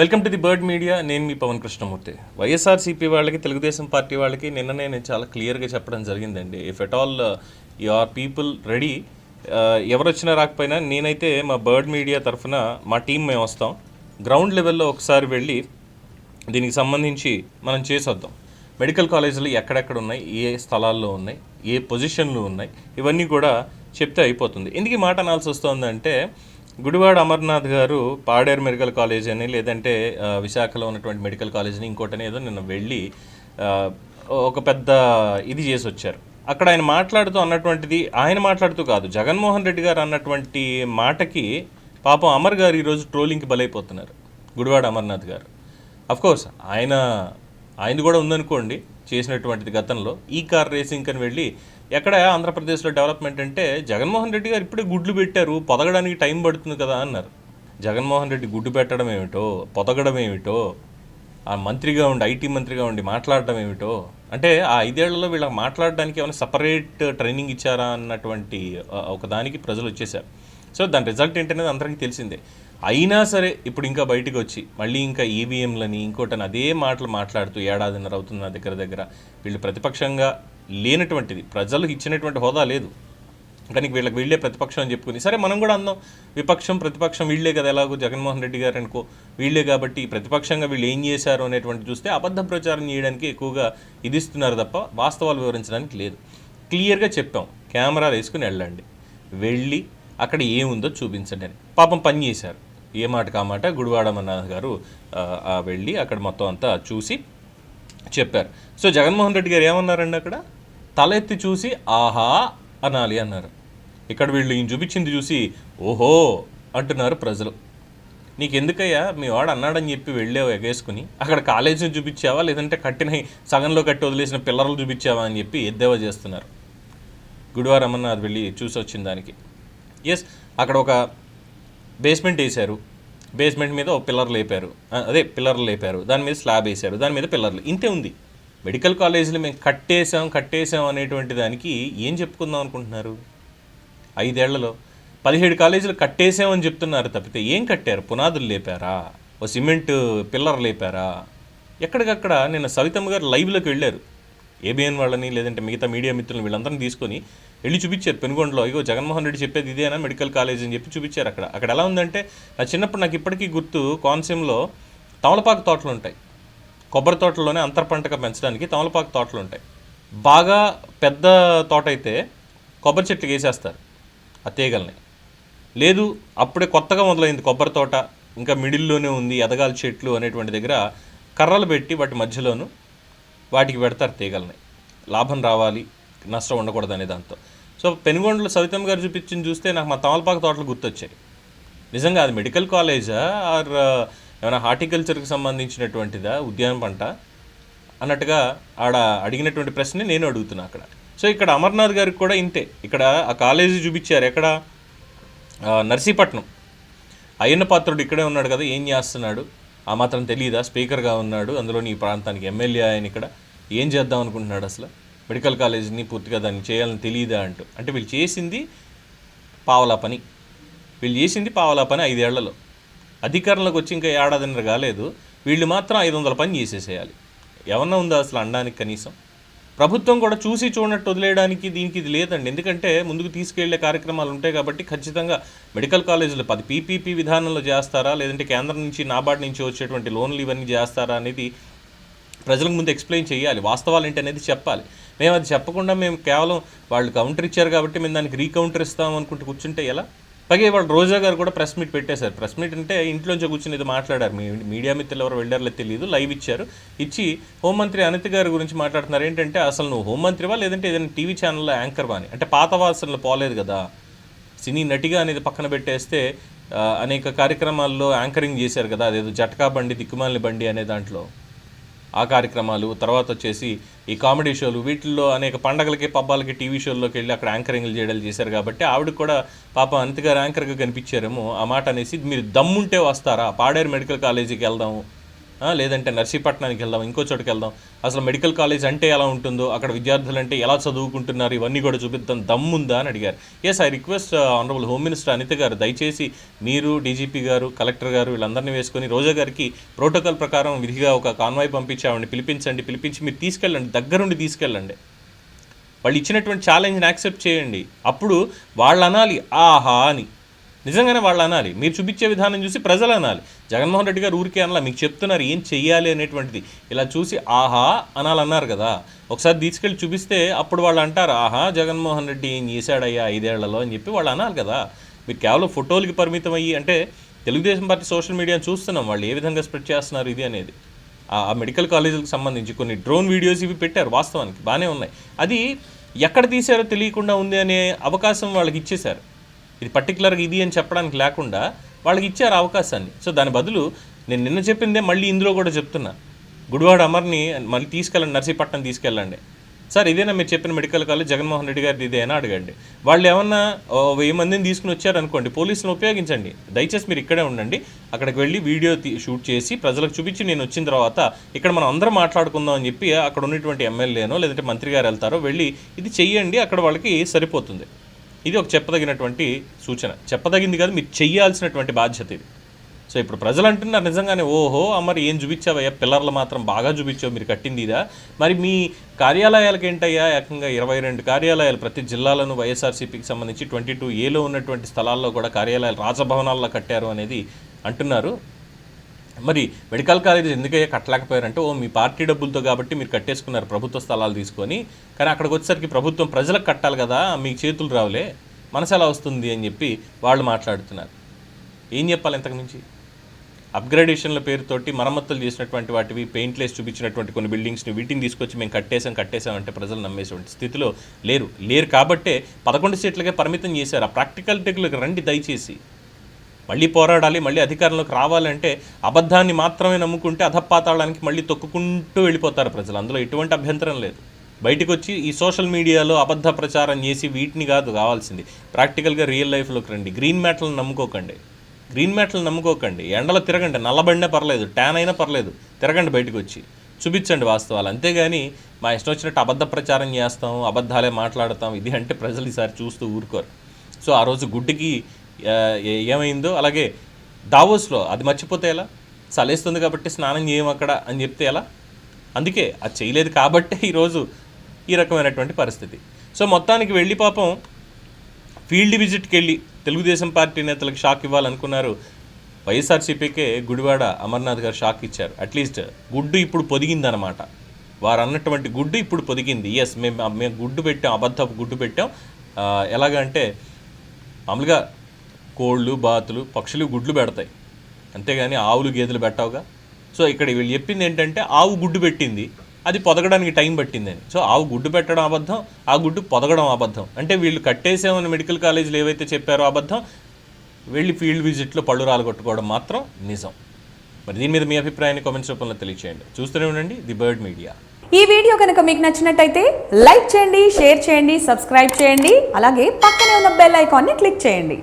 Welcome to the bird media. నేను మీ పవన్ కృష్ణమూర్తి. వైఎస్ఆర్సీపీ వాళ్ళకి తెలుగుదేశం పార్టీ వాళ్ళకి నిన్ననే నేను చాలా క్లియర్గా చెప్పడం జరిగిందండి. If at all you are people ready ఎవరొచ్చినా రాకపోయినా నేనైతే మా బర్డ్ మీడియా తరఫున మా టీం మేము వస్తాం. గ్రౌండ్ లెవెల్లో ఒకసారి వెళ్ళి దీనికి సంబంధించి మనం చేసొద్దాం. మెడికల్ కాలేజీలు ఎక్కడెక్కడ ఉన్నాయి? ఏ స్థలాల్లో ఉన్నాయి? ఏ పొజిషన్లు ఉన్నాయి? ఇవన్నీ కూడా చెప్తే అయిపోతుంది. ఎందుకు ఈ మాట అనాల్సి వస్తుందంటే గుడివాడ అమర్నాథ్ గారు పాడేరు మెడికల్ కాలేజ్ అని లేదంటే విశాఖలో ఉన్నటువంటి మెడికల్ కాలేజ్ని ఇంకోటని ఏదో నిన్న వెళ్ళి ఒక పెద్ద ఇది చేసి వచ్చారు. అక్కడ ఆయన మాట్లాడుతూ అన్నటువంటిది ఆయన మాట్లాడుతూ కాదు జగన్మోహన్ రెడ్డి గారు అన్నటువంటి మాటకి పాపం అమర్ గారు ఈరోజు ట్రోలింగ్కి బలైపోతున్నారు గుడివాడ అమర్నాథ్ గారు. అఫ్ కోర్స్ ఆయన ఆయనది కూడా ఉందనుకోండి చేసినటువంటిది గతంలో. ఈ కార్ రేసింగ్ అని వెళ్ళి ఎక్కడ ఆంధ్రప్రదేశ్లో డెవలప్మెంట్ అంటే జగన్మోహన్ రెడ్డి గారు ఇప్పుడే గుడ్లు పెట్టారు పొదగడానికి టైం పడుతుంది కదా అన్నారు. జగన్మోహన్ రెడ్డి గుడ్డు పెట్టడం ఏమిటో పొదగడం ఏమిటో ఆ మంత్రిగా ఉండి ఐటీ మంత్రిగా ఉండి మాట్లాడడం ఏమిటో అంటే ఆ ఐదేళ్ళలో వీళ్ళకి మాట్లాడడానికి ఏమైనా సపరేట్ ట్రైనింగ్ ఇచ్చారా అన్నటువంటి ఒక దానికి ప్రజలు వచ్చేసారు సో దాని రిజల్ట్ ఏంటనేది అందరికీ తెలిసిందే. అయినా సరే ఇప్పుడు ఇంకా బయటకు వచ్చి మళ్ళీ ఇంకా ఈవీఎంలని ఇంకోటని అదే మాటలు మాట్లాడుతూ ఏడాదిన్నర అవుతుంది నా దగ్గర దగ్గర వీళ్ళు ప్రతిపక్షంగా లేనటువంటిది. ప్రజలు ఇచ్చినటువంటి హోదా లేదు. కానీ వీళ్ళకి వీళ్ళే ప్రతిపక్షం అని చెప్పుకుని సరే మనం కూడా అందాం విపక్షం ప్రతిపక్షం వీళ్ళే కదా. ఎలాగో జగన్మోహన్ రెడ్డి గారు అనుకో వీళ్ళే కాబట్టి ప్రతిపక్షంగా వీళ్ళు ఏం చేశారు అనేటువంటి చూస్తే అబద్ధ ప్రచారం చేయడానికి ఎక్కువగా ఇది ఇస్తున్నారు తప్ప వాస్తవాలు వివరించడానికి లేదు. క్లియర్గా చెప్పాం కెమెరా వేసుకుని వెళ్ళండి. వెళ్ళి అక్కడ ఏముందో చూపించండి అని. పాపం పని చేశారు. ఏ మాటకు కామాట మాట? గారు వెళ్ళి అక్కడ మొత్తం అంతా చూసి చెప్పారు. సో జగన్మోహన్ రెడ్డి గారు ఏమన్నారండి అక్కడ? తలెత్తి చూసి ఆహా అనాలి అన్నారు. ఇక్కడ వీళ్ళు ఈయన చూపించింది చూసి ఓహో అంటున్నారు ప్రజలు. నీకెందుకయ్యా? మీ వాడు అన్నాడని చెప్పి వెళ్ళావు ఎగేసుకుని. అక్కడ కాలేజీని చూపించావా? లేదంటే కట్టిన సగంలో కట్టి వదిలేసిన పిల్లర్లు చూపించావా? అని చెప్పి ఎద్దేవా చేస్తున్నారు. గుడివారం అమర్నాథ్ వెళ్ళి చూసి వచ్చిన దానికి. ఎస్ అక్కడ ఒక బేస్మెంట్ వేశారు. బేస్మెంట్ మీద ఒక పిల్లర్ లేపారు. అదే పిల్లర్లు లేపారు. దాని మీద స్లాబ్ వేశారు. దాని మీద పిల్లర్లు. ఇంతే ఉంది. మెడికల్ కాలేజీలు మేము కట్టేసాం కట్టేసాం అనేటువంటి దానికి ఏం చెప్పుకుందాం అనుకుంటున్నారు? ఐదేళ్ళలో పదిహేడు కాలేజీలు కట్టేసామని చెప్తున్నారు తప్పితే ఏం కట్టారు? పునాదులు లేపారా? ఓ సిమెంట్ పిల్లర్ లేపారా? ఎక్కడికక్కడ నిన్న సవితమ్మ గారు లైవ్లోకి వెళ్ళారు. ఏబిఎన్ వాళ్ళని లేదంటే మిగతా మీడియా మిత్రులను వీళ్ళందరినీ తీసుకొని వెళ్ళి చూపించారు పెనుగొండలో. ఇగో జగన్మోహన్ రెడ్డి చెప్పేది ఇదేనా మెడికల్ కాలేజ్ అని చెప్పి చూపించారు అక్కడ. అక్కడ ఎలా ఉందంటే నా చిన్నప్పుడు నాకు ఇప్పటికీ గుర్తు కోనసీమలో తమలపాకు తోటలు ఉంటాయి. కొబ్బరి తోటలోనే అంతర్ పంటగా పెంచడానికి తమలపాకు తోటలు ఉంటాయి. బాగా పెద్ద తోట అయితే కొబ్బరి చెట్లు వేసేస్తారు ఆ తీగల్ని. లేదు అప్పుడే కొత్తగా మొదలైంది కొబ్బరి తోట ఇంకా మిడిల్లోనే ఉంది ఎదగాలి చెట్లు అనేటువంటి దగ్గర కర్రలు పెట్టి వాటి మధ్యలోను వాటికి పెడతారు తీగల్ని. లాభం రావాలి నష్టం ఉండకూడదు అనే దాంతో. సో పెనుగొండలో సవితమ్మ గారు చూపించింది చూస్తే నాకు మా తమలపాకు తోటలు గుర్తొచ్చాయి. నిజంగా అది మెడికల్ కాలేజా ఆర్ ఏమైనా హార్టికల్చర్కి సంబంధించినటువంటిదా? ఉద్యాన పంట? అన్నట్టుగా ఆడ అడిగినటువంటి ప్రశ్నే నేను అడుగుతున్నా అక్కడ. సో ఇక్కడ అమర్నాథ్ గారికి కూడా ఇంతే. ఇక్కడ ఆ కాలేజీ చూపించారు. ఎక్కడ? నర్సీపట్నం. అయ్యన్న పాత్రుడు ఇక్కడే ఉన్నాడు కదా ఏం చేస్తున్నాడు? ఆ మాత్రం తెలియదా స్పీకర్గా ఉన్నాడు. అందులో ఈ ప్రాంతానికి ఎమ్మెల్యే ఆయన ఇక్కడ. ఏం చేద్దాం అనుకుంటున్నాడు అసలు? మెడికల్ కాలేజీని పూర్తిగా దాన్ని చేయాలని తెలియదా అంటూ. అంటే వీళ్ళు చేసింది పావలా పని. వీళ్ళు చేసింది పావలా పని ఐదేళ్ళలో. అధికారంలోకి వచ్చి ఇంకా ఏడాదిన్నర కాలేదు. వీళ్ళు మాత్రం ఐదు వందల పని చేసేసేయాలి. ఏమన్నా ఉందా అసలు అనడానికి కనీసం? ప్రభుత్వం కూడా చూసి చూడనట్టు వదిలేయడానికి దీనికి ఇది లేదండి. ఎందుకంటే ముందుకు తీసుకెళ్ళే కార్యక్రమాలు ఉంటాయి కాబట్టి ఖచ్చితంగా మెడికల్ కాలేజీలు పది పీపీపీ విధానంలో చేస్తారా? లేదంటే కేంద్రం నుంచి నాబార్డ్ నుంచి వచ్చేటువంటి లోన్లు ఇవన్నీ చేస్తారా అనేది ప్రజలకు ముందు ఎక్స్ప్లెయిన్ చేయాలి. వాస్తవాలు ఏంటి అనేది చెప్పాలి. మేము అది చెప్పకుండా మేము కేవలం వాళ్ళు కౌంటర్ ఇచ్చారు కాబట్టి మేము దానికి రీకౌంటర్ ఇస్తాం అనుకుంటూ కూర్చుంటే ఎలా? పైగా వాళ్ళు రోజా గారు కూడా ప్రెస్ మీట్ పెట్టేశారు. ప్రెస్ మీట్ అంటే ఇంట్లోంచి కూర్చుని ఇది మాట్లాడారు. మీ మీడియా మిత్రులు ఎవరు వెళ్ళారో తెలియదు లైవ్ ఇచ్చారు. ఇచ్చి హోంమంత్రి అనిత గారి గురించి మాట్లాడుతున్నారు. ఏంటంటే అసలు నువ్వు హోంమంత్రివా లేదంటే ఏదైనా టీవీ ఛానల్లో యాంకర్వా అని? అంటే పాత వాసనలు పోలేదు కదా. సినీ నటిగా అనేది పక్కన పెట్టేస్తే అనేక కార్యక్రమాల్లో యాంకరింగ్ చేశారు కదా. అదేదో జట్కా బండి దిక్కుమాలిన బండి అనే దాంట్లో. ఆ కార్యక్రమాలు తర్వాత వచ్చేసి ఈ కామెడీ షోలు వీటిల్లో అనేక పండగలకి పబ్బాలకి టీవీ షోల్లోకి వెళ్ళి అక్కడ యాంకరింగ్లు చేయడాలు చేశారు కాబట్టి ఆవిడ కూడా పాప అంతగా యాంకర్గా కనిపించారేమో. ఆ మాట అనేసి మీరు దమ్ముంటే వస్తారా? పాడేరు మెడికల్ కాలేజీకి వెళ్దాము. లేదంటే నర్సీపట్నానికి వెళ్దాం ఇంకో చోటుకి వెళ్దాం. అసలు మెడికల్ కాలేజ్ అంటే ఎలా ఉంటుందో అక్కడ విద్యార్థులు అంటే ఎలా చదువుకుంటున్నారు ఇవన్నీ కూడా చూపిద్దాం. దమ్ముందా అని అడిగారు. Yes I request honourable home minister Anitha garu దయచేసి మీరు డీజీపీ గారు కలెక్టర్ గారు వీళ్ళందరినీ వేసుకొని రోజా గారికి ప్రోటోకాల్ ప్రకారం విధిగా ఒక కాన్వాయ్ పంపించి ఆవిడని పిలిపించండి పిలిపించి మీరు తీసుకెళ్ళండి దగ్గరుండి తీసుకెళ్ళండి. వాళ్ళు ఇచ్చినటువంటి ఛాలెంజ్ని యాక్సెప్ట్ చేయండి. అప్పుడు వాళ్ళు అనాలి ఆహా అని. నిజంగానే వాళ్ళు అనాలి. మీరు చూపించే విధానం చూసి ప్రజలు అనాలి. జగన్మోహన్ రెడ్డి గారు ఊరికే అనాలి మీకు చెప్తున్నారు ఏం చెయ్యాలి అనేటువంటిది. ఇలా చూసి ఆహా అనాలన్నారు కదా. ఒకసారి తీసుకెళ్ళి చూపిస్తే అప్పుడు వాళ్ళు అంటారు ఆహా జగన్మోహన్ రెడ్డి ఏం చేశాడయ్యా ఐదేళ్ళలో అని చెప్పి వాళ్ళు అనాలి కదా. మీరు కేవలం ఫోటోలకి పరిమితం అయ్యి అంటే తెలుగుదేశం పార్టీ సోషల్ మీడియాని చూస్తున్నాం వాళ్ళు ఏ విధంగా స్ప్రెడ్ చేస్తున్నారు ఇది అనేది. ఆ ఆ మెడికల్ కాలేజీలకు సంబంధించి కొన్ని డ్రోన్ వీడియోస్ ఇవి పెట్టారు వాస్తవానికి బాగానే ఉన్నాయి. అది ఎక్కడ తీశారో తెలియకుండా ఉంది అనే అవకాశం వాళ్ళకి ఇచ్చేశారు. ఇది పర్టికులర్గా ఇది అని చెప్పడానికి లేకుండా వాళ్ళకి ఇచ్చారు అవకాశాన్ని. సో దాని బదులు నేను నిన్న చెప్పిందే మళ్ళీ ఇందులో కూడా చెప్తున్నా. గుడివాడ అమర్ని మళ్ళీ తీసుకెళ్ళండి నర్సీపట్నం తీసుకెళ్ళండి. సార్ ఇదేనా మీరు చెప్పిన మెడికల్ కాలేజ్? జగన్మోహన్ రెడ్డి గారిది ఇదేనా అడగండి. వాళ్ళు ఏమన్నా వెయ్యి మందిని తీసుకుని వచ్చారనుకోండి పోలీసులను ఉపయోగించండి. దయచేసి మీరు ఇక్కడే ఉండండి. అక్కడికి వెళ్ళి వీడియో షూట్ చేసి ప్రజలకు చూపించి నేను వచ్చిన తర్వాత ఇక్కడ మనం అందరం మాట్లాడుకుందాం అని చెప్పి అక్కడ ఉన్నటువంటి ఎమ్మెల్యేనో లేదంటే మంత్రి గారు వెళ్తారో వెళ్ళి ఇది చెయ్యండి అక్కడ వాళ్ళకి సరిపోతుంది. ఇది ఒక చెప్పదగినటువంటి సూచన. చెప్పదగింది కాదు మీరు చెయ్యాల్సినటువంటి బాధ్యత ఇది. సో ఇప్పుడు ప్రజలు అంటున్నారు నిజంగానే ఓహో మరి ఏం చూపించావయ్యా? పిల్లర్లు మాత్రం బాగా చూపించావు మీరు కట్టింది ఇదా? మరి మీ కార్యాలయాలకు ఏంటయ్యా? ఏకంగా ఇరవై రెండు కార్యాలయాలు ప్రతి జిల్లాలోనూ వైఎస్ఆర్సీపీకి సంబంధించి ట్వంటీ టూ ఏలో ఉన్నటువంటి స్థలాల్లో కూడా కార్యాలయాలు రాజభవనాల్లో కట్టారు అనేది అంటున్నారు. మరి మెడికల్ కాలేజ్ ఎందుకయ్యా కట్టలేకపోయారంటే ఓ మీ పార్టీ డబ్బులతో కాబట్టి మీరు కట్టేసుకున్నారు ప్రభుత్వ స్థలాలు తీసుకొని కానీ అక్కడికి వచ్చేసరికి ప్రభుత్వం ప్రజలకు కట్టాలి కదా మీకు చేతులు రావులే మనసు ఎలా వస్తుంది అని చెప్పి వాళ్ళు మాట్లాడుతున్నారు. ఏం చెప్పాలి ఇంతకుమించి? అప్గ్రేడేషన్ల పేరుతోటి మరమ్మతులు చేసినటువంటి వాటివి పెయింట్లేస్ చూపించినటువంటి కొన్ని బిల్డింగ్స్ని వీటిని తీసుకొచ్చి మేము కట్టేసాం కట్టేసాం అంటే ప్రజలు నమ్మేటువంటి స్థితిలో లేరు. లేరు కాబట్టే పదకొండు సీట్లకే పరిమితం చేశారు. ఆ ప్రాక్టికాలిటీలకు రండి దయచేసి. మళ్ళీ పోరాడాలి మళ్ళీ అధికారంలోకి రావాలంటే అబద్ధాన్ని మాత్రమే నమ్ముకుంటే అధపాతాళానికి మళ్ళీ తొక్కుకుంటూ వెళ్ళిపోతారు ప్రజలు. అందులో ఎటువంటి అభ్యంతరం లేదు. బయటకు వచ్చి ఈ సోషల్ మీడియాలో అబద్ధ ప్రచారం చేసి వీటిని కాదు కావాల్సింది. ప్రాక్టికల్గా రియల్ లైఫ్లోకి రండి. గ్రీన్ మ్యాట్లను నమ్ముకోకండి. గ్రీన్ మ్యాట్లను నమ్ముకోకండి. ఎండలో తిరగండి. నల్లబడినా పర్లేదు ట్యాన్ అయినా పర్లేదు. తిరగండి బయటకు వచ్చి చూపించండి వాస్తవాలు. అంతేగాని మా ఇష్టం వచ్చినట్టు అబద్ధ ప్రచారం చేస్తాం అబద్ధాలే మాట్లాడతాం. ఇది అంటే ప్రజలు ఈసారి చూస్తూ ఊరుకోరు. సో ఆ రోజు గుడ్డికి ఏమైందో అలాగే దావోస్లో అది మర్చిపోతే ఎలా? చలేస్తుంది కాబట్టి స్నానం చేయం అక్కడ అని చెప్తే ఎలా? అందుకే అది చేయలేదు కాబట్టే ఈరోజు ఈ రకమైనటువంటి పరిస్థితి. సో మొత్తానికి వెళ్ళి పాపం ఫీల్డ్ విజిట్కి వెళ్ళి తెలుగుదేశం పార్టీ నేతలకు షాక్ ఇవ్వాలనుకున్నారు వైఎస్ఆర్సీపీకే గుడివాడ అమర్నాథ్ గారు షాక్ ఇచ్చారు. అట్లీస్ట్ గుడ్డు ఇప్పుడు పొదిగిందనమాట వారు అన్నటువంటి గుడ్డు ఇప్పుడు పొదిగింది. ఎస్ మేము మేము గుడ్డు పెట్టాం అబద్ధపు గుడ్డు పెట్టాం. ఎలాగంటే మామూలుగా కోళ్ళు బాతులు పక్షులు గుడ్లు పెడతాయి. అంతేగాని ఆవులు గేదెలు పెట్టవుగా? సో ఇక్కడ వీళ్ళు చెప్పింది ఏంటంటే ఆవు గుడ్డు పెట్టింది. అది పొదగడానికి టైం పట్టిందని. సో ఆవు గుడ్డు పెట్టడం అబద్ధం ఆ గుడ్డు పొదగడం అబద్ధం. అంటే వీళ్ళు కట్టేసామని మెడికల్ కాలేజీలు ఏవైతే చెప్పారో అబద్ధం వెళ్ళి ఫీల్డ్ విజిట్లో పళ్ళు రాలగొట్టుకోవడం మాత్రం నిజం. మరి దీని మీద మీ అభిప్రాయాన్ని కామెంట్స్ రూపంలో తెలియచేయండి. చూస్తూనే ఉండండి ది బర్డ్ మీడియా. ఈ వీడియో కనుక మీకు నచ్చినట్టయితే లైక్ చేయండి షేర్ చేయండి సబ్స్క్రైబ్ చేయండి అలాగే పక్కనే ఉన్న బెల్ ఐకాన్ని క్లిక్ చేయండి.